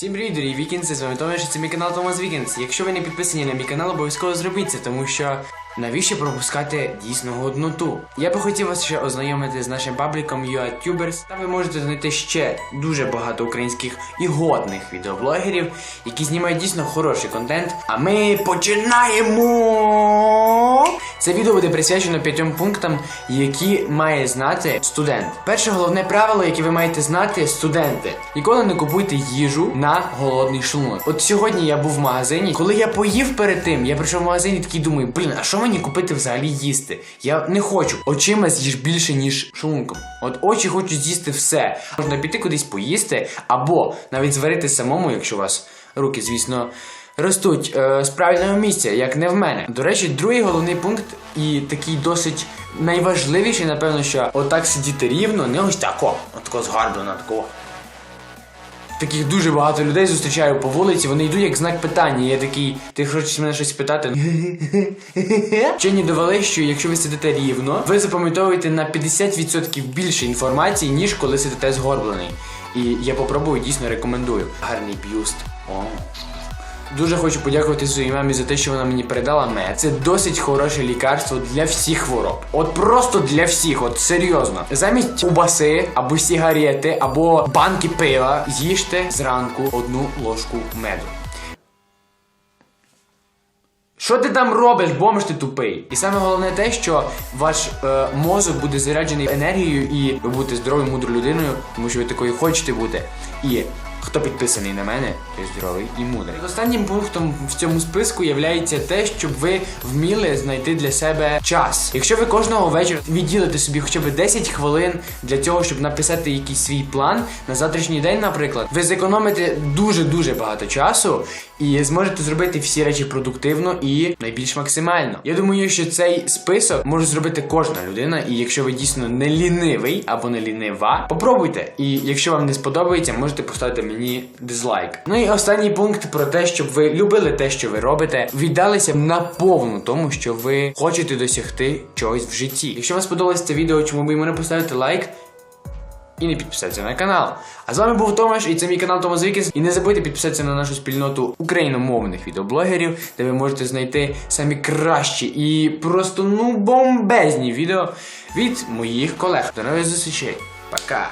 Всім привіт, дорогі вікінці, з вами Томаш, це мій канал Томас Вікінс. Якщо ви не підписані на мій канал, обов'язково зробіть це, тому що навіщо пропускати дійсну годноту? Я би хотів вас ще ознайомити з нашим пабліком YouTubers. Там ви можете знайти ще дуже багато українських і годних відеоблогерів, які знімають дійсно хороший контент. А ми починаємо! Це відео буде присвячено п'ятьом пунктам, які має знати студент. Перше головне правило, яке ви маєте знати, студенти. Ніколи не купуйте їжу на голодний шлунок. От сьогодні я був в магазині. Коли я поїв перед тим, я прийшов в магазин і такий думаю, блін, а що мені купити взагалі їсти? Я не хочу. Очима з'їж більше, ніж шлунком. От очі хочуть з'їсти все. Можна піти кудись поїсти, або навіть зварити самому, якщо у вас руки, звісно. Ростуть е, з правильного місця, як не в мене. До речі, другий головний пункт і такий досить найважливіший, напевно, що отак сидіти рівно, не ось тако, отако згарблено, тако. Таких дуже багато людей зустрічаю по вулиці, вони йдуть як знак питання. Я такий, ти хочеш мене щось питати? Вчені довели, що якщо ви сидите рівно, ви запам'ятовуєте на 50% більше інформації, ніж коли сидите згорблений. І я попробую, дійсно рекомендую. Гарний б'юст. О. Дуже хочу подякувати своїй мамі за те, що вона мені передала мед. Це досить хороше лікарство для всіх хвороб. От просто для всіх, от серйозно. Замість убаси або сігарети, або банки пива, з'їжте зранку одну ложку меду. Що ти там робиш, бомж ти тупий? І саме головне те, що ваш е, мозок буде заряджений енергією, і ви будете здоровою, мудрою людиною, тому що ви такою хочете бути. І хто підписаний на мене, той здоровий і мудрий. Останнім пунктом в цьому списку є те, щоб ви вміли знайти для себе час. Якщо ви кожного вечора відділите собі хоча б 10 хвилин для цього, щоб написати якийсь свій план на завтрашній день, наприклад, ви зекономите дуже дуже багато часу і зможете зробити всі речі продуктивно і найбільш максимально. Я думаю, що цей список може зробити кожна людина, і якщо ви дійсно не лінивий або не лінива, попробуйте. І якщо вам не сподобається, можете поставити мені дизлайк. Ну і останній пункт про те, щоб ви любили те, що ви робите, віддалися наповну тому, що ви хочете досягти чогось в житті. Якщо вам сподобалось це відео, чому б йому не поставити лайк? І не підписатися на канал. А з вами був Томаш, і це мій канал Томас Вікінс. І не забудьте підписатися на нашу спільноту україномовних відеоблогерів, де ви можете знайти самі кращі і просто ну бомбезні відео від моїх колег. До нових зустрічей. Пока!